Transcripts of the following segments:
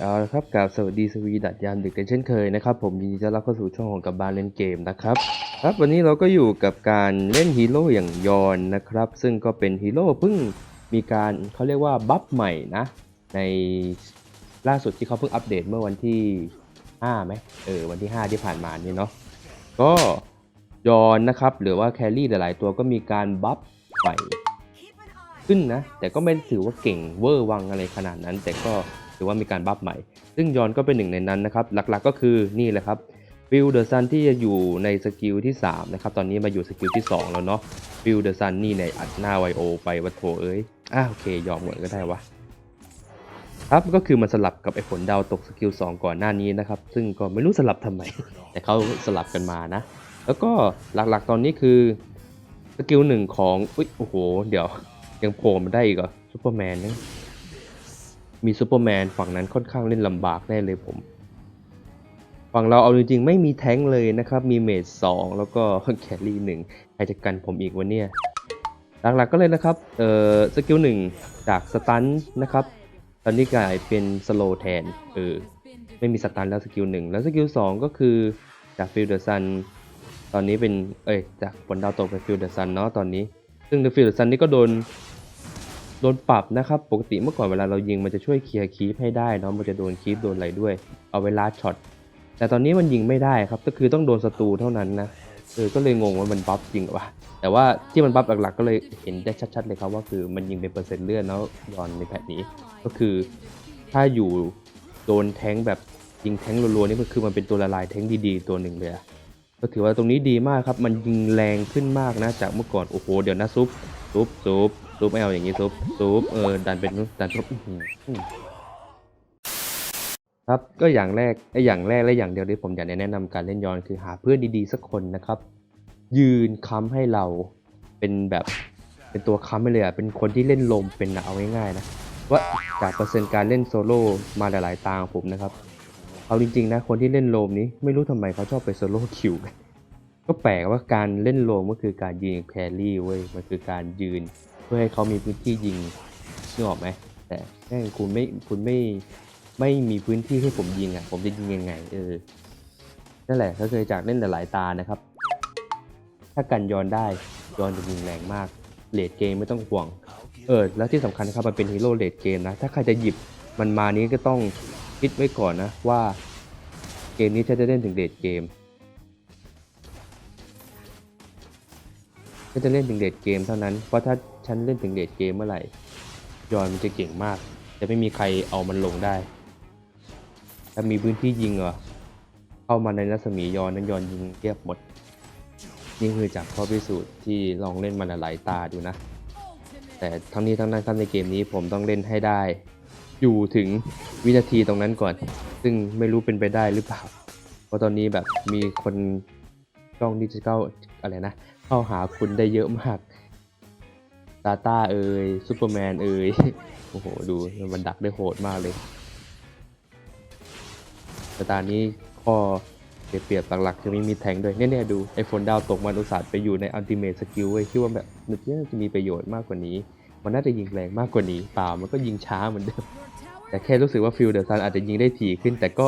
เอาละครับกราบสวัสดีสวีดัดยามดึกกันเช่นเคยนะครับผมยินดีต้อนรับเข้าสู่ช่องของกับบานเล่นเกมนะครับครับวันนี้เราก็อยู่กับการเล่นฮีโร่อย่างยอนนะครับ ซึ่งก็เป็นฮีโร่เพิ่งมีการเขาเรียกว่าบัฟใหม่นะ ในล่าสุดที่เขาเพิ่งอัปเดตเมื่อวันที่5ไหมเออวันที่ 5 ที่ผ่านมานี่เนาะก็ยอนนะครับหรือว่าแครี่หลายๆตัวก็มีการบัฟใหม่ขึ้นนะแต่ก็ไม่ถือว่าเก่งเวอร์วังอะไรขนาดนั้น แต่ก็ ถือว่ามีการบัฟใหม่ ซึ่งยอนก็เป็นหนึ่งในนั้นนะครับ หลักๆก็คือนี่แหละครับฟิลเดอร์ซันที่จะอยู่ในสกิลที่ 3 นะครับ ตอนนี้มาอยู่สกิลที่ 2 แล้วเนาะฟิลเดอร์ซันนี่ในอัดหน้าไวโอไปวัดโถเอ้ยอะโอเคยอมเหมือนก็ได้วะครับก็คือมันสลับกับไอ้ผลดาวตกสกิล2 ก่อนหน้านี้นะครับ ซึ่งก็ไม่รู้สลับทำไม แต่เขาสลับกันมานะ แล้วก็หลักๆตอนนี้คือสกิลหนึ่งของอุ้ยโอ้โห เดี๋ยวยังโผล่มาได้อีกเหรอซูเปอร์แมนนะ มีซูเปอร์แมนฝั่งนั้นค่อนข้างเล่นลำบากแน่เลยผม ฝั่งเราเอาจริงๆ ไม่มีแท้งเลยนะครับ มีเมจสองแล้วก็แคลรี่หนึ่งใครจะกันผมอีกวันเนี้ยหลักๆก็เลยนะครับเอ่อสกิลหนึ่งจากสตันนะครับตอนนี้กลายเป็นสโลแทนเออไม่มีสตันแล้วสกิลหนึ่งแล้วสกิลสองก็คือจากฟิลเดอร์ซันตอนนี้เป็นเอ้ยจากผลดาวตกเป็นฟิลเดอร์ซันเนาะตอนนี้ ซึ่งในฟิลเดอร์ซันนี่ก็โดน โดนปรับนะครับ ปกติเมื่อก่อนเวลาเรายิงมันจะช่วยเคลียร์คีปให้ได้เนาะมันจะโดนคีปโดนอะไรด้วย เอาเวลาช็อตแต่ตอนนี้มันยิงไม่ได้ครับก็คือต้องโดนศัตรูเท่านั้นนะเออก็เลยงงว่ามันบัฟจริงหรือเปล่าแต่ว่าที่มันบัฟหลักๆ ก็เลยเห็นได้ชัดๆเลยครับว่าคือมันยิงเป็นเปอร์เซ็นต์เลื่อดแล้วยอนในแพทนี้ ก็คือถ้าอยู่โดนแท้งแบบยิงแท้งรัวๆนี่มันคือมันเป็นตัวละลายแท้งดีๆ ตัวหนึ่งเลยอะก็ถือว่าตรงนี้ดีมากครับ มันยิงแรงขึ้นมากนะจากเมื่อก่อนโอ้โหเดี๋ยวนะซุปซุปซุป ซุปไม่เอาอย่างนี้ซุปซุปเออดันเป็นดันซุปครับก็อย่างแรกไอ้อย่างแรกและอย่างเดียวที่ผมอยากจะแนะนำการเล่นย้อนคือหาเพื่อนดีๆสักคนนะครับ ยืนค้ำให้เราเป็นแบบเป็นตัวค้ำไปเลยอะเป็นคนที่เล่นลมเป็นนะเอาง่ายๆนะว่าจากเปอร์เซ็นต์การเล่นโซโล่มาหลายๆตาของผมนะครับ เอาจริงๆนะคนที่เล่นโลมนี้ไม่รู้ทำไมเขาชอบไปโซโล่คิวกันก็แปลกว่าการเล่นโลมก็คือการยิงแครี่เว้ยมันคือการยืน เพื่อให้เขามีพื้นที่ยิงนึกออกไหมแต่แม่งคุณไม่คุณไม่ไม่มีพื้นที่ให้ผมยิงอะ ผมจะยิงยังไง เออนั่นแหละก็เคยจากเล่นแต่หลายตานะครับ ถ้ากันยอนได้ยอนจะยิงแรงมากเลดเกมไม่ต้องห่วง เออ แล้วที่สำคัญนะครับมันเป็นฮีโร่เลดเกมนะ ถ้าใครจะหยิบมันมานี้ก็ต้องคิดไว้ก่อนนะว่าเกมนี้ฉันจะเล่นถึงเลดเกมฉันจะเล่นถึงเลดเกมเท่านั้น เพราะถ้า ฉันเล่นถึงเลดเกมเมื่อไหร่ ยอนมันจะเก่งมาก จะไม่มีใครเอามันลงได้ ถ้ามีพื้นที่ยิงเหรอ เข้ามาในรัศมียอนนั้นยอนยิงเรียบหมด นี่คือจากข้อพิสูจน์ที่ลองเล่นมาหลายตาดูนะ แต่ทั้งนี้ทั้งนั้นครับในเกมนี้ผมต้องเล่นให้ได้ อยู่ถึงวินาทีตรงนั้นก่อน ซึ่งไม่รู้เป็นไปได้หรือเปล่า เพราะตอนนี้แบบมีคนจ้องที่จะเข้าอะไรนะ เข้าหาคุณได้เยอะมาก ตาตาเอ่ยซูเปอร์แมนเอ่ยโอ้โห ดูมันดักได้โหดมากเลยแต่ตอนนี้ข้อเปรียบหลักๆคือไม่มีแทงด้วยเนี่ยๆดูไอโฟนดาวตกมันอุตส่าห์ไปอยู่ในอัลติเม e สกิลเว้ยคิดว่าแบบมันน่าจะมีประโยชน์มากกว่านี้ มันน่าจะยิงแรงมากกว่านี้เปล่ามันก็ยิงช้าเหมือนเดิมแต่แค่รู้สึกว่าฟิลเดอร์ซันอาจจะยิงได้ถี่ขึ้น แต่ก็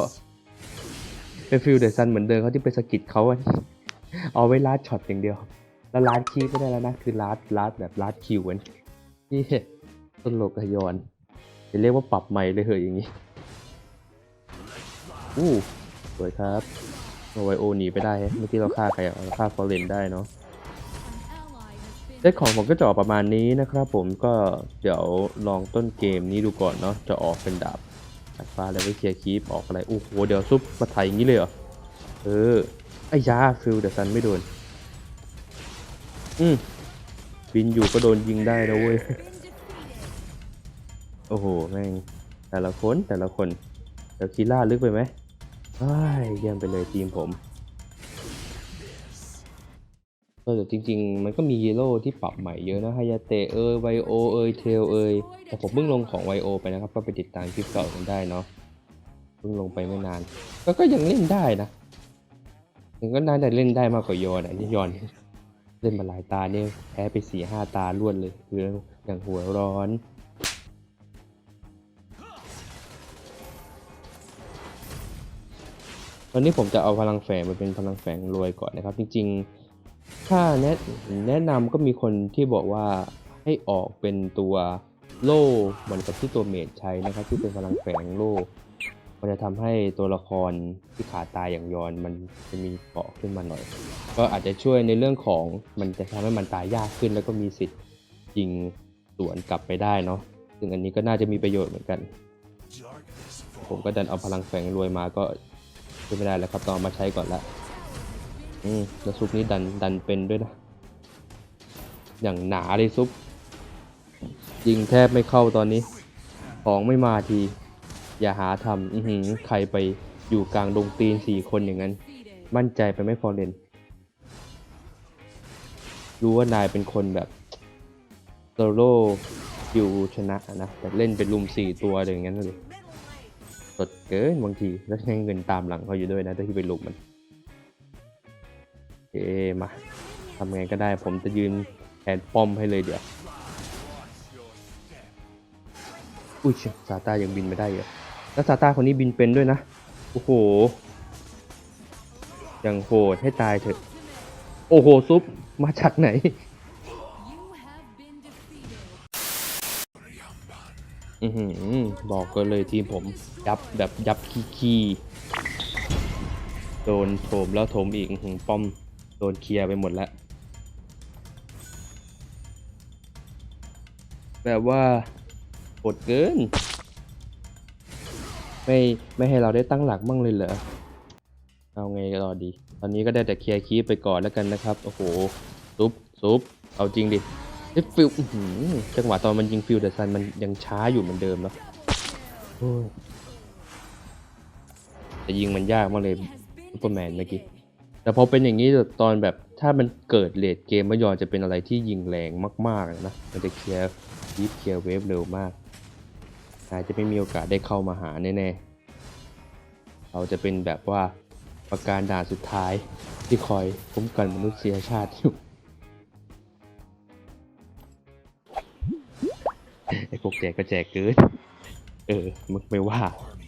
เป็นฟิลเดอร์ซันเหมือนเดิมเขาที่ไปสะกิดเขาอะเอาไว้ลาดช็อตอย่างเดียว แล้วลาดคีย์ก็ได้แล้วนะ คือลาดลาดแบบลาดคิวกันนี่ตลกอะยอนจะเรียกว่าปรับใหม่เลยเหอะอย่างนี้อู้สวยครับไวโอหนีไปได้ฮะเมื่อกี้เราฆ่าใครอะเราฆ่าฟอเรนได้เนาะเซตของผมก็จะออกประมาณนี้นะครับผมก็เดี๋ยวลองต้นเกมนี้ดูก่อนเนาะจะออกเป็นดาบดาบฟ้าแล้วไปเคลียร์คีปออกอะไรโอ้โหเดี๋ยวซุปมาไถอย่างนี้เลยเหรอเออไอ้ยาฟิลเดอร์ซันไม่โดน อืมบินอยู่ก็โดนยิงได้นะเว้ย โอ้โห แม่ง แต่ละคนแต่ละคนเดี๋ยวคีล่าลึกไปไหมอ้ยเยี่ยมไปเลยทีมผมเออแต่จริง ๆ มันก็มีฮีโร่ที่ปรับใหม่เยอะนะฮายาเตะเอยไวโอเอยเทลเอยแต่ผมเพิ่งลงของไวโอไปนะครับ ก็ไปติดตามคลิปเก่ากันได้เนาะเพิ่งลงไปไม่นาน ก็ก็ยังเล่นได้นะยังก็น่าจะเล่นได้มากกว่ายอนอะนี่ยอน เล่นมาหลายตาเนี่ยแพ้ไปสี่ห้าตาล้วนเลยคืออย่างหัวร้อนวันนี้ผมจะเอาพลังแฝงมาเป็นพลังแฝงรวยก่อนนะครับ จริงๆ ถ้าแนะแนะนำก็มีคนที่บอกว่าให้ออกเป็นตัวโล่เหมือนกับที่ตัวเมดใช้นะครับ ที่เป็นพลังแฝงโล่ มันจะทำให้ตัวละครที่ขาตายอย่างยอนมันจะมีเกาะขึ้นมาหน่อย ก็อาจจะช่วยในเรื่องของมันจะทำให้มันตายยากขึ้น แล้วก็มีสิทธิ์ยิงสวนกลับไปได้เนาะซึ่งอันนี้ก็น่าจะมีประโยชน์เหมือนกัน ผมก็ดันเอาพลังแฝงรวยมาก็ช่วยไม่ได้แล้วครับต้องเอามาใช้ก่อนละอืมแล้วซุปนี้ดันดันเป็นด้วยนะ อย่างหนาเลยซุปยิงแทบไม่เข้าตอนนี้ ของไม่มาที อย่าหาทำอือหือใครไปอยู่กลางดงตีนสี่คนอย่างนั้น มั่นใจไปไม่พอเลนรู้ว่านายเป็นคนแบบโซโล่อยู่ชนะนะแต่เล่นเป็นลุมสี่ตัวอะไรอย่างนั้นเลยสดเกินบางทีแล้วให้เงินตามหลังเขาอยู่ด้วยนะถ้าที่ไปลุมมันโอเคมาทำไงก็ได้ผมจะยืนแทนป้อมให้เลยเดี๋ยว อุ้ยเชี่ยซาต้ายังบินไม่ได้เหรอ แล้วซาต้าคนนี้บินเป็นด้วยนะ โอ้โหยังโหดให้ตายเถอะ โอ้โห ซุป มาจากไหน อือหือ บอกกันเลยทีมผมยับแบบยับขี้ขี้โดนโถมแล้วโถมอีกหือป้อม โดนเคลียร์ไปหมดแล้ว แบบว่าโหดเกิน ไม่ไม่ให้เราได้ตั้งหลักบ้างเลยเหรอเอาไงก็รอดี ตอนนี้ก็ได้แต่เคลียร์คีปไปก่อนแล้วกันนะครับ โอ้โห ซุปซุปเอาจริงดิเอ๊ะฟิลจังหวะตอนมันยิงฟิลเดอร์ซันมันยังช้าอยู่เหมือนเดิมเนาะโอ้ยแต่ยิงมันยากมากเลยซูเปอร์แมนเมื่อกี้ แต่พอเป็นอย่างนี้ตอนแบบถ้ามันเกิดเลดเกมมายอนจะเป็นอะไรที่ยิงแรงมากๆเลยนะ มันจะเคลียร์ยีฟเคลียร์เวฟเร็วมาก อาจจะไม่มีโอกาสได้เข้ามาหาแน่ๆ เราจะเป็นแบบว่าประการด่านสุดท้ายที่คอยคุ้มกันมนุษยชาติอยู่ไอ้พวกแจกก็แจกเกิน เออ มึงไม่ว่า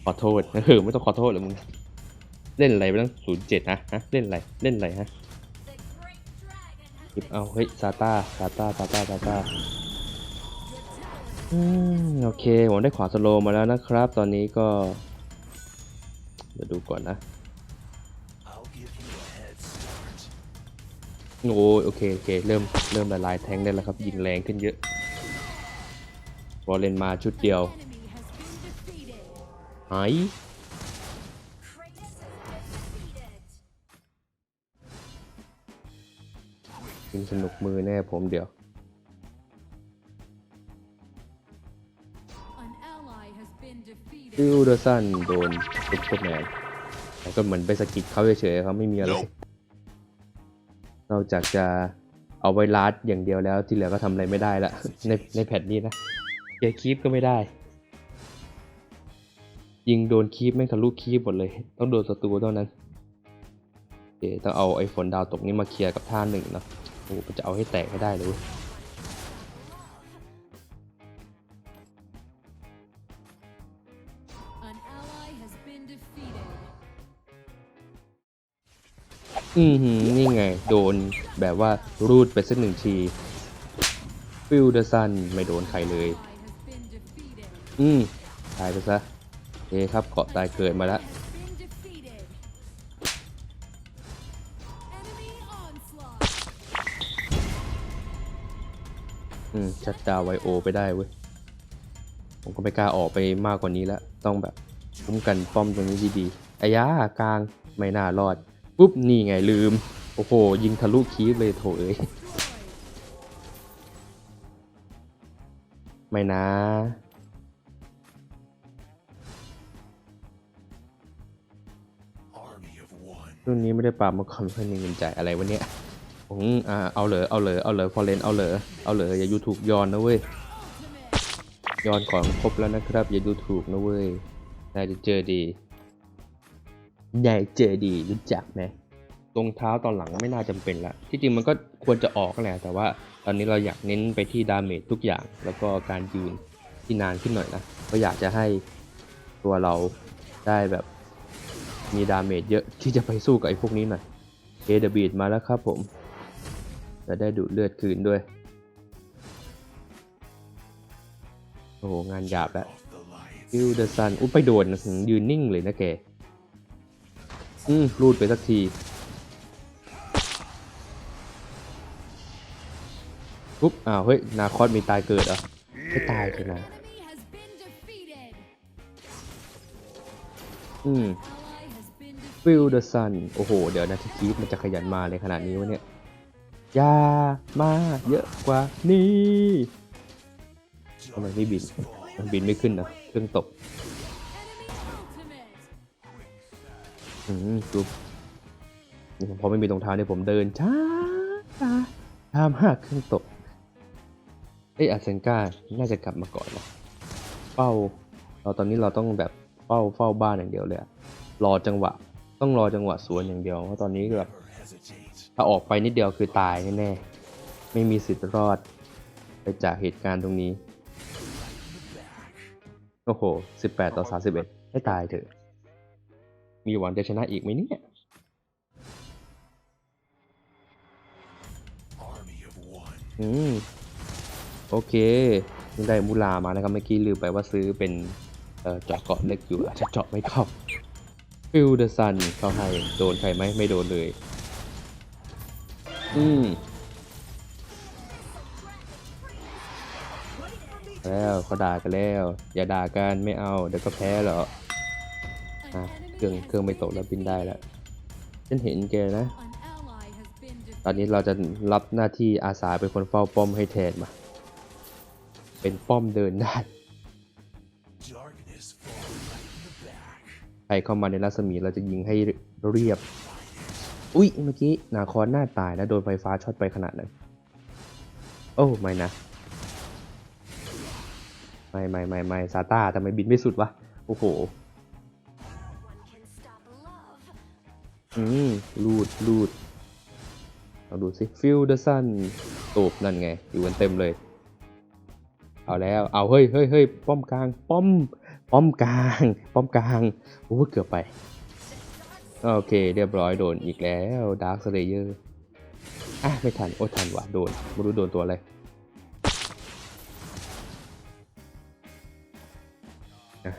ขอโทษ เออ ไม่ต้องขอโทษหรอกมึง เล่นอะไรไปตั้งศูนย์เจ็ดนะฮะ เล่นอะไร เล่นอะไรฮะ หยิบเอา เฮ้ย ซาต้า ซาต้า ซาต้า ซาต้า อืมโอเคผมได้ขวาสโลว์มาแล้วนะครับ ตอนนี้ก็ เดี๋ยวดูก่อนนะโอ้ยโอเคโอเคเริ่มเริ่มละลายแทงได้แล้วครับ ยิงแรงขึ้นเยอะบอลเลนมาชุดเดียวหายยิงสนุกมือแน่ผมเดี๋ยว ฟิลเดอร์สันโดนซุปเปอร์แมนแต่ก็เหมือนไปสะกิดเขาเฉยๆเขาไม่มีอะไร นอกจากจะเอาไว้ลัดอย่างเดียวแล้วที่เหลือก็ทำอะไรไม่ได้ละในในแพทนี้นะเกียร์คีปก็ไม่ได้ ยิงโดนคีปไม่ทะลุคีปหมดเลย ต้องโดนศัตรูเท่านั้นโอเคต้องเอาไอ้ฝนดาวตกนี้มาเคลียร์กับท่าหนึ่งเนะโอ้จะเอาให้แตกให้ได้เลย อือหือนี่ไง โดนแบบว่ารูดไปสักหนึ่งทีฟิลเดอร์ซันไม่โดนใครเลย อืมตายไปซะโอเครับเกาะตายเกิดมาแล้วอืมชัดดาวไวโอไปได้เว้ย ผมก็ไม่กล้าออกไปมากกว่านี้แล้ว ต้องแบบคุ้มกันป้อมตรงนี้ดีๆอายากลางไม่น่ารอด ปุ๊บนี่ไงลืม โอ้โห ยิงทะลุคีบเลยโถเอ้ยไม่นะ รุ่นนี้ไม่ได้ปรับมาก่อนเพื่อนเงินจ่ายอะไรวะเนี่ยผมอ่าเอาเหลอเอาเหลอเอาเหลอฟอเรนเอาเหลอเอาเหลออย่ายูถูกย้อนนะเว้ยย้อนของครบแล้วนะครับ อย่าดูถูกนะเว้ยนาจะเจอดี นายเจอดีรู้จักไหมตรงเท้าตอนหลังไม่น่าจำเป็นละที่จริงมันก็ควรจะออกแหละแต่ว่าตอนนี้เราอยากเน้นไปที่ดาเมจทุกอย่าง แล้วก็การยืนที่นานขึ้นหน่อยนะก็อยากจะให้ตัวเราได้แบบมีดาเมจเยอะที่จะไปสู้กับไอ้พวกนี้หน่อยเอเดบีดมาแล้วครับผมจะได้ดูดเลือดคืนด้วย โอ้โหงานหยาบแล้วฟิวเดอร์ซันอุ้ยไปโดนยืนนิ่งเลยนะแก อืมรูดไปสักทีปุ๊บอ้าวเฮ้ย นาคอสมีตายเกิดเหรอไม่ตายเลยนะอืมฟิลเดอร์ซันโอ้โห เดี๋ยวนะที่คีฟมันจะขยันมาเลยขนาดนี้วะเนี่ยอยามาเยอะกว่านี้ทำไมไม่บิน มันบินไม่ขึ้นนะเครื่องตก อืมดูนี่พอไม่มีรองเท้าเนี่ยผมเดินช้าช้าตามหาเครื่องตกเอ้ยอาเซนก้าน่าจะกลับมาก่อนนะเฝ้าเราตอนนี้เราต้องแบบเฝ้าเฝ้าบ้านอย่างเดียวเลยอะรอจังหวะ ต้องรอจังหวะสวนอย่างเดียวเพราะตอนนี้แบบถ้าออกไปนิดเดียวคือตายแน่ๆไม่มีสิทธิ์รอด ไปจากเหตุการณ์ตรงนี้ โอ้โห 18 ต่อ 31 ให้ตายเถอะ มีหวังจะชนะอีกไหมเนี่ย อืม โอเคยังได้มูลามานะครับ เมื่อกี้ลืมไปว่าซื้อเป็นเจาะเกาะเล็กอยู่อาจจะเจาะไม่เข้าฟิลเดอร์ซันเขาให้โดนใครไหมไม่โดนเลย อืมแล้วเขาด่ากันแล้ว อย่าด่ากันไม่เอา เดี๋ยวก็แพ้หรอ อะเครื่องเครื่องไม่ตกแล้วบินได้แล้วฉันเห็นแกนะ ตอนนี้เราจะรับหน้าที่อาสาเป็นคนเฝ้าป้อมให้แทนมา เป็นป้อมเดินได้ใครเข้ามาในรัศมีเราจะยิงให้เรียบ อุ๊ย เมื่อกี้นาคอนหน้าตายนะ โดนไฟฟ้าช็อตไปขนาดนั้น โอ้ ไม่นะ ไม่ไม่ไม่ไม่ซาต้าทำไมบินไม่สุดวะ โอ้โห อืมลูดลูดลองดูสิฟิลเดอร์ซันตูบนั่นไง อยู่กันเต็มเลย เอาแล้ว เอาเฮ้ยเฮ้ยเฮ้ยป้อมกลาง ป้อม ป้อมกลาง ป้อมกลาง โอ้เกือบไป โอเค เรียบร้อยโดนอีกแล้วดาร์คสเลเยอร์อะ ไม่ทัน โอ้ทันว่ะ โดนไม่รู้โดนตัวอะไรอะ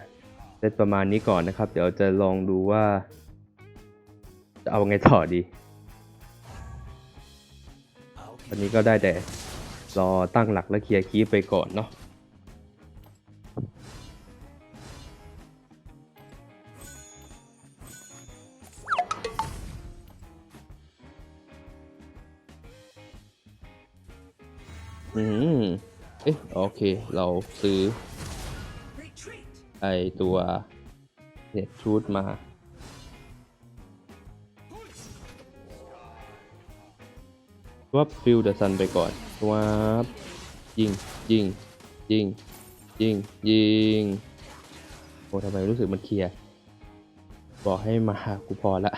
เซตประมาณนี้ก่อนนะครับ เดี๋ยวจะลองดูว่า จะเอาไงต่อดีวันนี้ก็ได้แต่รอตั้งหลักและเคลียร์คีปไปก่อนเนาะอืม เอ๊ะโอเค เราซื้อ ไอตัวเน็ตชูดมา วับฟิลเดอร์ซันไปก่อนวับยิงยิงยิงยิงยิงโอ้ทำไมรู้สึกมันเคลียร์บอกให้มาหากูพอละ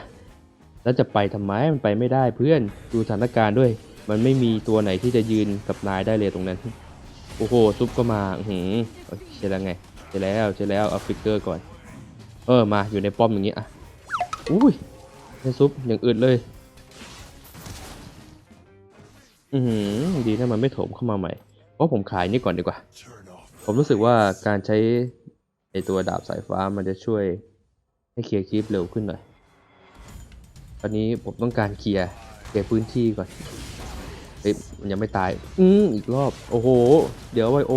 แล้วจะไปทำไมมันไปไม่ได้เพื่อนดูสถานการณ์ด้วย มันไม่มีตัวไหนที่จะยืนกับนายได้เลยตรงนั้น โอ้โหซุปก็มาหือโอเช่แล้วไงใช่แล้วใช่แล้วเอาฟิกเกอร์ก่อน เออมาอยู่ในป้อมอย่างนี้อะอุ้ยใช่ซุปอย่างอื่นเลย อือหือดีนะมันไม่โถมเข้ามาใหม่ เพราะผมขายนี่ก่อนดีกว่า ผมรู้สึกว่าการใช้ไอตัวดาบสายฟ้ามันจะช่วยให้เคลียร์คลิปเร็วขึ้นหน่อย ตอนนี้ผมต้องการเคลียร์เคลียร์พื้นที่ก่อน เฮ้ยมันยังไม่ตาย อืมอีกรอบ โอ้โห เดี๋ยวไวโอ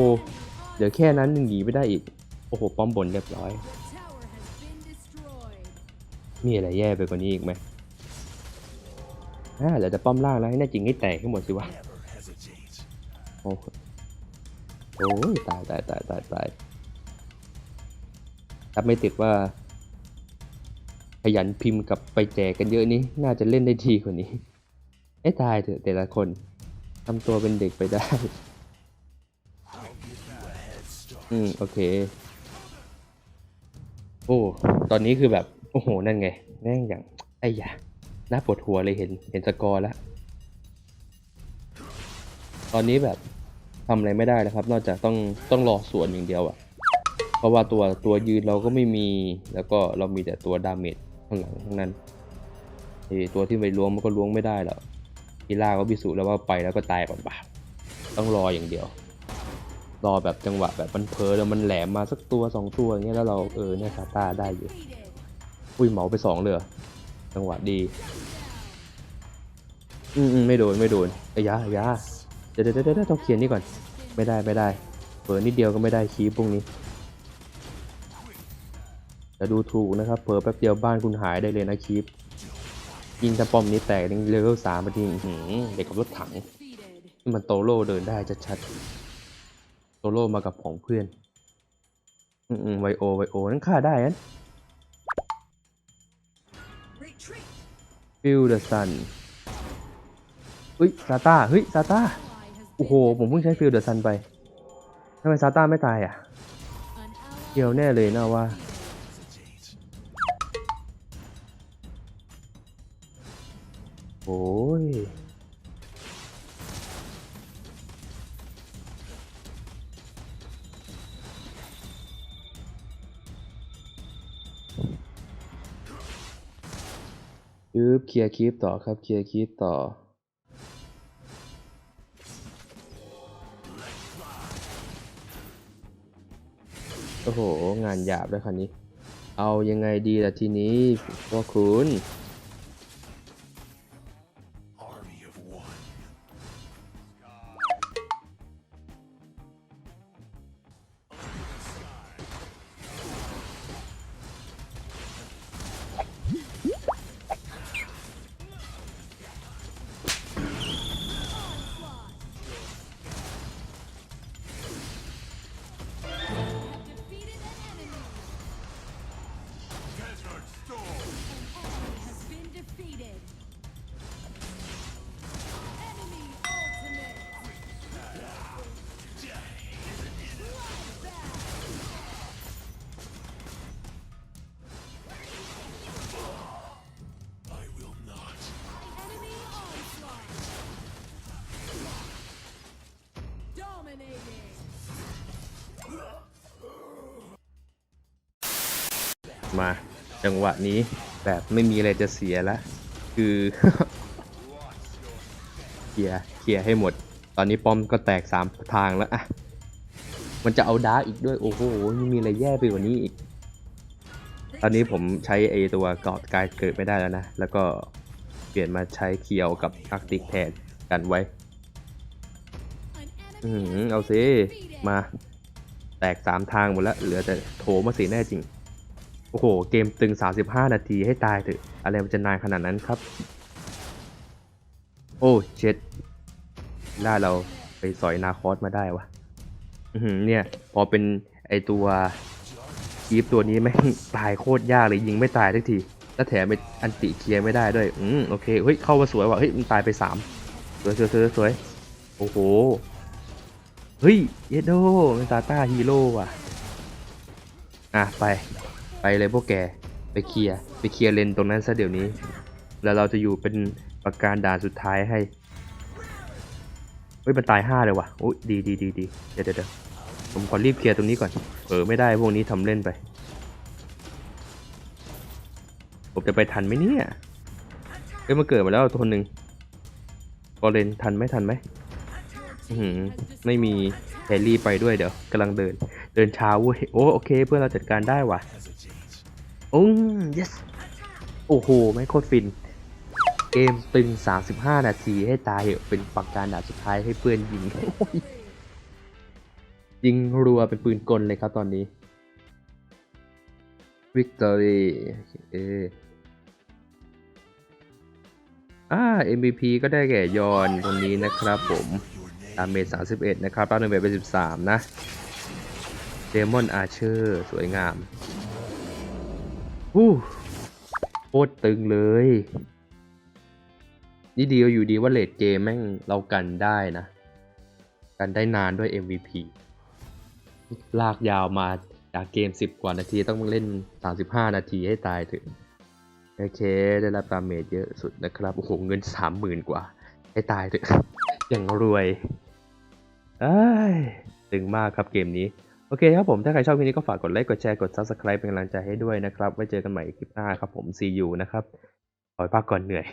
เดี๋ยวแค่นั้นยังหนีไม่ได้อีก โอ้โห ป้อมบนเรียบร้อย Tower has been destroyed. มีอะไรแย่ไปกว่านี้อีกไหม อ่าเหลือแต่ป้อมล่างแล้วให้แน่จริงให้แตกให้หมดสิวะโอ้โหโอ้ยตายตายตายตายตายถ้าไม่ติดว่า ขยันพิมพ์กับไปแจกกันเยอะนี้ น่าจะเล่นได้ดีกว่านี้ไอ้ตายเถอะแต่ละคนทำตัวเป็นเด็กไปได้ อืม โอเค โอ้ ตอนนี้คือแบบ โอ้โห นั่นไงแม่งอย่าง ไอ้ยา น่าปวดหัวเลยเห็นเห็นสกอร์แล้ว ตอนนี้แบบทำอะไรไม่ได้นะครับ นอกจากต้องต้องรอสวนอย่างเดียวอะเพราะว่าตัวตัวยืนเราก็ไม่มีแล้วก็เรามีแต่ตัวดาเมจข้างหลังทั้งนั้นไอตัวที่ไปล้วงมันก็ล้วงไม่ได้หรอกกีล่าก็พิสูจน์แล้วว่าไปแล้วก็ตายเปล่าต้องรออย่างเดียว รอแบบจังหวะแบบมันเพลแล้วมันแหลมมาสักตัวสองตัวอย่างเงี้ยแล้วเราเออเนี่ยซาตาได้อยู่อุ้ยเหมาไปสองเลย จังหวะดีอืมอืมไม่โดนไม่โดนอ้ยาอ้ยาเดี๋ยวเดี๋ยวเดี๋ยวต้องเคลียร์นี่ก่อน ไม่ได้ไม่ได้เปิดนิดเดียวก็ไม่ได้คีบพวกนี้จะดูถูกนะครับเปิดแป๊บเดียวบ้านคุณหายได้เลยนะคีบยิงตะปอมนี้แตกเลเวลสามมาทีเด็กกับรถถังมันโตโร่เดินได้ชัดๆโตโร่มากับของเพื่อน อืมอืมไวโอไวโอนั่นฆ่าได้นั้น ฟิลเดอะซันเฮ้ยซาต้าเฮ้ยซาต้าโอ้โห ผมเพิ่งใช้ฟิลเดอะซันไปทำไมซาต้าไม่ตายอะเกี่ยวแน่เลยนะว่า โอ้ ยยึบเคลียร์คลิปต่อครับเคลียร์คลิปต่อ โอ้โห งานหยาบเลยคันนี้ เอายังไงดีล่ะทีนี้พวกคุณ มา จังหวะนี้แบบไม่มีอะไรจะเสียล้วคือ เคลียร์เคลียร์ให้หมด ตอนนี้ป้อมก็แตกสามทางแล้วอะมันจะเอาดาร์กอีกด้วยโอ้โหยังมีอะไรแย่ไปกว่านี้อีก ตอนนี้ผมใช้ไอตัวกอดกายเกิดไม่ได้แล้วนะ แล้วก็เปลี่ยนมาใช้เคียวกับอาร์ติกแทนกันไว้อือ enemy หือเอาซิมาแตกสามทางหมดแล้ว เหลือแต่โถมาสีแน่จริง อ้โห เกมตึง 35 นาทีให้ตายเถอะ อะไรมันจะนานขนาดนั้นครับ โอ้เช็ดล่าเราไปสอยนาคอสมาได้วะเนี่ย พอเป็นไอตัวกีฟตัวนี้แม่งตายโคตรยากเลยยิงไม่ตายทักที แล้วแถมไปอันติเคลียร์ไม่ได้ด้วย อืมโอเค เฮ้ย เข้ามาสวยว่ะ เฮ้ย มันตายไปสามสวยสวยสวยสวยโอ้โห เฮ้ย เยโดเป็นซาต้าฮีโร่ว่ะ อะ ไป ไปเลยพวกแก ไปเคลียร์ ไปเคลียร์เลนตรงนั้นซะเดี๋ยวนี้ แล้วเราจะอยู่เป็นประการด่านสุดท้ายให้ เฮ้ย มันตายห้าเลยว่ะโอ้ยดีดีดีดีเดี๋ยวเดี๋ยวเดี๋ยวผมขอรีบเคลียร์ตรงนี้ก่อน เออ ไม่ได้พวกนี้ทำเล่นไป ผมจะไปทันไหมเนี่ยเอ้ยมันเกิดมาแล้วตัวหนึ่งพอเลนทันไหมทันไหม ไม่มีแฮร์รี่ไปด้วยเดี๋ยวกำลังเดิน เดินช้าเว้ยโอ้โอเค เพื่อนเราจัดการได้ว่ะอืม yes โอ้โห ไม่โคตรฟิน เกมตึง 35 นาทีให้ตายเหเป็นปากการดานสุดท้ายให้เพื่อนยิงยิงรัวเป็นปืนกลเลยครับตอนนี้ Victory เอออ่า MVP ก็ได้แก่ยอนตรงนี้นะครับผม ดาเมจ31 นะครับรับหนึ่งเบเป็น13 นะเดมอนอาเชอร์สวยงามอู้โคตรตึงเลย นี่ดีอยู่ดีว่าเลดเกมแม่งเรากันได้นะ กันได้นานด้วย MVP ลากยาวมาจากเกม 10 กว่านาทีต้องเล่น 35 นาทีให้ตายถึง โอเค ได้รับดาเมจเยอะสุดนะครับ โอ้โห เงิน 30,000 กว่า ให้ตายเถอะอย่างรวย ตึงมากครับเกมนี้ โอเคครับผม ถ้าใครชอบคลิปนี้ก็ฝากกดไลค์ กดแชร์ กด Subscribe เป็นกำลังใจให้ด้วยนะครับ ไว้เจอกันใหม่คลิปหน้าครับผม see you นะครับ ขอพักก่อนเหนื่อย